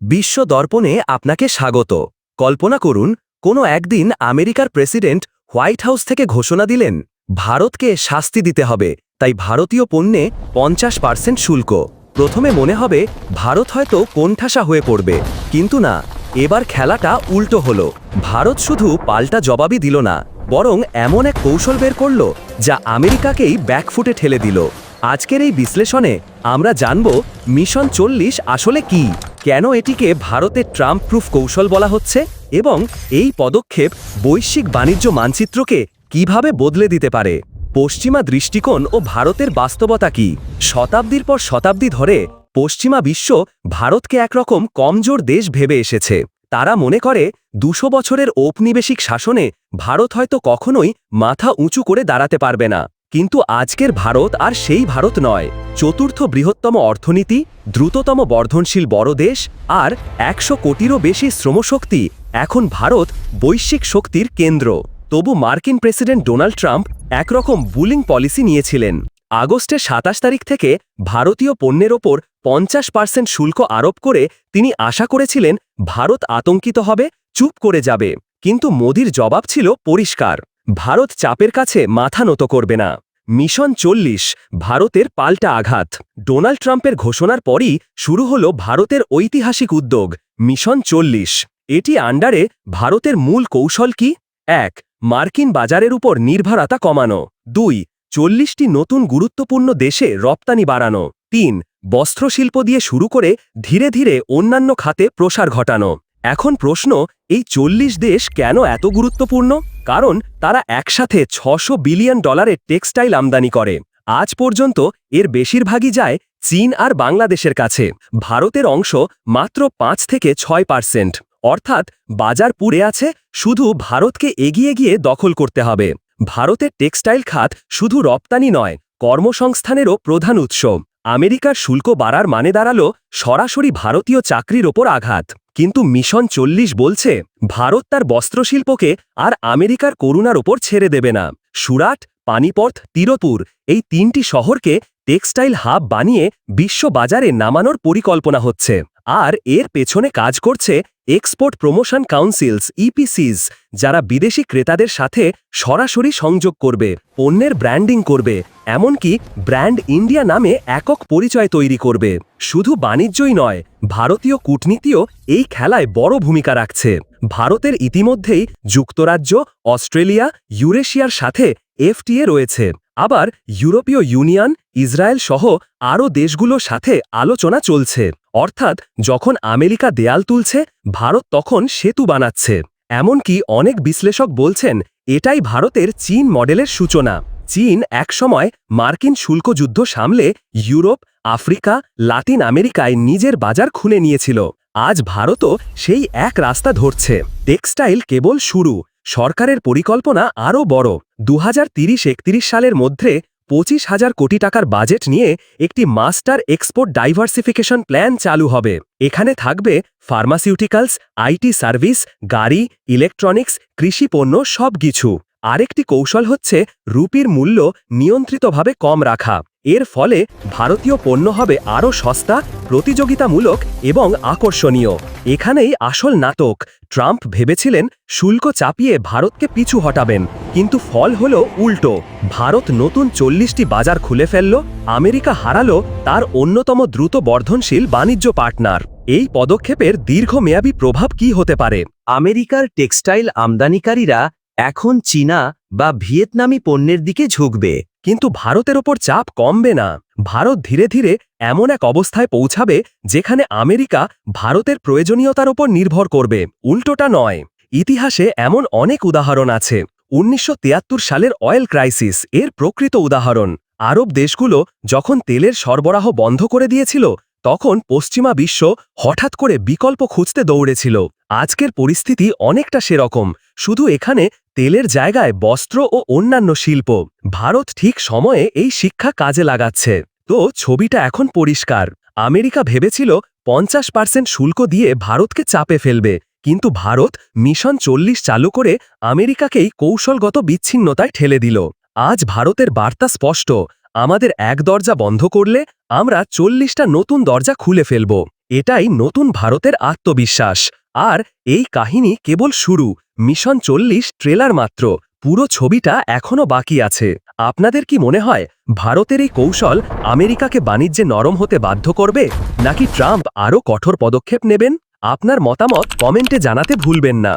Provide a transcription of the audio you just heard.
বিশ্ব দর্পণে আপনাকে স্বাগত। কল্পনা করুন, কোনো একদিন আমেরিকার প্রেসিডেন্ট হোয়াইট হাউস থেকে ঘোষণা দিলেন, ভারতকে শাস্তি দিতে হবে। তাই ভারতীয় পণ্যে পঞ্চাশ পার্সেন্ট শুল্ক। প্রথমে মনে হবে, ভারত হয়তো কোণঠাসা হয়ে পড়বে। কিন্তু না, এবার খেলাটা উল্টো হলো। ভারত শুধু পাল্টা জবাবই দিল না, বরং এমন এক কৌশল বের করল, যা আমেরিকাকেই ব্যাকফুটে ঠেলে দিল। আজকের এই বিশ্লেষণে আমরা জানব, মিশন চল্লিশ আসলে কি? কেন এটিকে ভারতের ট্রাম্প প্রুফ কৌশল বলা হচ্ছে এবং এই পদক্ষেপ বৈশ্বিক বাণিজ্য মানচিত্রকে কীভাবে বদলে দিতে পারে? পশ্চিমা দৃষ্টিকোণ ও ভারতের বাস্তবতা কি? শতাব্দীর পর শতাব্দী ধরে পশ্চিমা বিশ্ব ভারতকে একরকম কমজোর দেশ ভেবে এসেছে। তারা মনে করে দুশো বছরের ঔপনিবেশিক শাসনে ভারত হয়তো কখনোই মাথা উঁচু করে দাঁড়াতে পারবে না। কিন্তু আজকের ভারত আর সেই ভারত নয়। চতুর্থ বৃহত্তম অর্থনীতি, দ্রুততম বর্ধনশীল বড় দেশ আর একশো কোটিরও বেশি শ্রমশক্তি এখন ভারত বৈশ্বিক শক্তির কেন্দ্র। তবু মার্কিন প্রেসিডেন্ট ডোনাল্ড ট্রাম্প একরকম বুলিং পলিসি নিয়েছিলেন। আগস্টের সাতাশ তারিখ থেকে ভারতীয় পণ্যের ওপর পঞ্চাশ পার্সেন্ট শুল্ক আরোপ করে তিনি আশা করেছিলেন ভারত আতঙ্কিত হবে, চুপ করে যাবে। কিন্তু মোদির জবাব ছিল পরিষ্কার। ভারত চাপের কাছে মাথা নত করবে না। মিশন চল্লিশ, ভারতের পাল্টা আঘাত। ডোনাল্ড ট্রাম্পের ঘোষণার পরই শুরু হল ভারতের ঐতিহাসিক উদ্যোগ, মিশন চল্লিশ। এটি আন্ডারে ভারতের মূল কৌশল কি? এক, মার্কিন বাজারের উপর নির্ভরতা কমানো। দুই, চল্লিশটি নতুন গুরুত্বপূর্ণ দেশে রপ্তানি বাড়ানো। তিন, বস্ত্রশিল্প দিয়ে শুরু করে ধীরে ধীরে অন্যান্য খাতে প্রসার ঘটানো। এখন প্রশ্ন, এই চল্লিশ দেশ কেন এত গুরুত্বপূর্ণ? কারণ তারা একসাথে ছশো বিলিয়ন ডলারের টেক্সটাইল আমদানি করে। আজ পর্যন্ত এর বেশিরভাগই যায় চীন আর বাংলাদেশের কাছে। ভারতের অংশ মাত্র পাঁচ থেকে ছয় পার্সেন্ট। অর্থাৎ বাজার পুড়ে আছে, শুধু ভারতকে এগিয়ে গিয়ে দখল করতে হবে। ভারতের টেক্সটাইল খাত শুধু রপ্তানি নয়, কর্মসংস্থানেরও প্রধান উৎস। আমেরিকার শুল্ক বাড়ার মানে দাঁড়াল সরাসরি ভারতীয় চাকরির ওপর আঘাত। কিন্তু মিশন চল্লিশ বলছে, ভারত তার বস্ত্রশিল্পকে আর আমেরিকার করুণার ওপর ছেড়ে দেবে না। সুরাট, পানিপথ তিরপুর এই তিনটি শহরকে টেক্সটাইল হাব বানিয়ে বিশ্ব বাজারে নামানোর পরিকল্পনা হচ্ছে। আর এর পেছনে কাজ করছে এক্সপোর্ট প্রমোশন কাউন্সিলস ইপিসিস যারা বিদেশি ক্রেতাদের সাথে সরাসরি সংযোগ করবে, পণ্যের ব্র্যান্ডিং করবে, এমনকি ব্র্যান্ড ইন্ডিয়া নামে একক পরিচয় তৈরি করবে। শুধু বাণিজ্যই নয়, ভারতীয় কূটনীতিও এই খেলায় বড় ভূমিকা রাখছে। ভারতের ইতিমধ্যেই যুক্তরাজ্য, অস্ট্রেলিয়া, ইউরেশিয়ার সাথে এফটিএ রয়েছে। আবার ইউরোপীয় ইউনিয়ন, ইসরায়েল সহ আরও দেশগুলোর সাথে আলোচনা চলছে। অর্থাৎ যখন আমেরিকা দেয়াল তুলছে, ভারত তখন সেতু বানাচ্ছে। এমনকি অনেক বিশ্লেষক বলছেন, এটাই ভারতের চীন মডেলের সূচনা। চীন একসময় মার্কিন শুল্কযুদ্ধ সামলে ইউরোপ, আফ্রিকা, লাতিন আমেরিকায় নিজের বাজার খুলে নিয়েছিল। আজ ভারতও সেই এক রাস্তা ধরছে। টেক্সটাইল কেবল শুরু। সরকারের পরিকল্পনা আরও বড়। দু হাজার সালের মধ্যে পঁচিশ হাজার কোটি টাকার বাজেট নিয়ে একটি মাস্টার এক্সপোর্ট ডাইভার্সিফিকেশন প্ল্যান চালু হবে। এখানে থাকবে ফার্মাসিউটিক্যালস, আইটি সার্ভিস, গাড়ি, ইলেকট্রনিক্স, কৃষি পণ্য সব কিছু আরেকটি কৌশল হচ্ছে রুপির মূল্য নিয়ন্ত্রিতভাবে কম রাখা। এর ফলে ভারতীয় পণ্য হবে আরও সস্তা, প্রতিযোগিতামূলক এবং আকর্ষণীয়। এখানেই আসল নাটক। ট্রাম্প ভেবেছিলেন শুল্ক চাপিয়ে ভারতকে পিছু হটাবেন, কিন্তু ফল হল উল্টো। ভারত নতুন চল্লিশটি বাজার খুলে ফেলল, আমেরিকা হারালো তার অন্যতম দ্রুত বর্ধনশীল বাণিজ্য পার্টনার। এই পদক্ষেপের দীর্ঘমেয়াদী প্রভাব কি হতে পারে? আমেরিকার টেক্সটাইল আমদানিকারীরা এখন চীনা বা ভিয়েতনামি পণ্যের দিকে ঝুঁকবে। কিন্তু ভারতের ওপর চাপ কমবে না। ভারত ধীরে ধীরে এমন এক অবস্থায় পৌঁছাবে যেখানে আমেরিকা ভারতের প্রয়োজনীয়তার ওপর নির্ভর করবে। উল্টোটা নয়। ইতিহাসে এমন অনেক উদাহরণ আছে। উনিশশো তিয়াত্তর সালের অয়েল ক্রাইসিস এর প্রকৃত উদাহরণ। আরব দেশগুলো যখন তেলের সরবরাহ বন্ধ করে দিয়েছিল, তখন পশ্চিমা বিশ্ব হঠাৎ করে বিকল্প খুঁজতে দৌড়েছিল। আজকের পরিস্থিতি অনেকটা সেরকম। শুধু এখানে তেলের জায়গায় বস্ত্র ও অন্যান্য শিল্প। ভারত ঠিক সময়ে এই শিক্ষা কাজে লাগাচ্ছে। তো ছবিটা এখন পরিষ্কার। আমেরিকা ভেবেছিল পঞ্চাশ পার্সেন্ট শুল্ক দিয়ে ভারতকে চাপে ফেলবে। কিন্তু ভারত মিশন চল্লিশ চালু করে আমেরিকাকেই কৌশলগত বিচ্ছিন্নতায় ঠেলে দিল। আজ ভারতের বার্তা স্পষ্ট। আমাদের এক দরজা বন্ধ করলে আমরা চল্লিশটা নতুন দরজা খুলে ফেলব। এটাই নতুন ভারতের আত্মবিশ্বাস। আর এই কাহিনী কেবল শুরু। মিশন চল্লিশ ট্রেলার মাত্র। পুরো ছবিটা এখনও বাকি আছে। আপনাদের কি মনে হয়, ভারতের এই কৌশল আমেরিকাকে বাণিজ্যে নরম হতে বাধ্য করবে, নাকি ট্রাম্প আরও কঠোর পদক্ষেপ নেবেন? আপনার মতামত কমেন্টে জানাতে ভুলবেন না।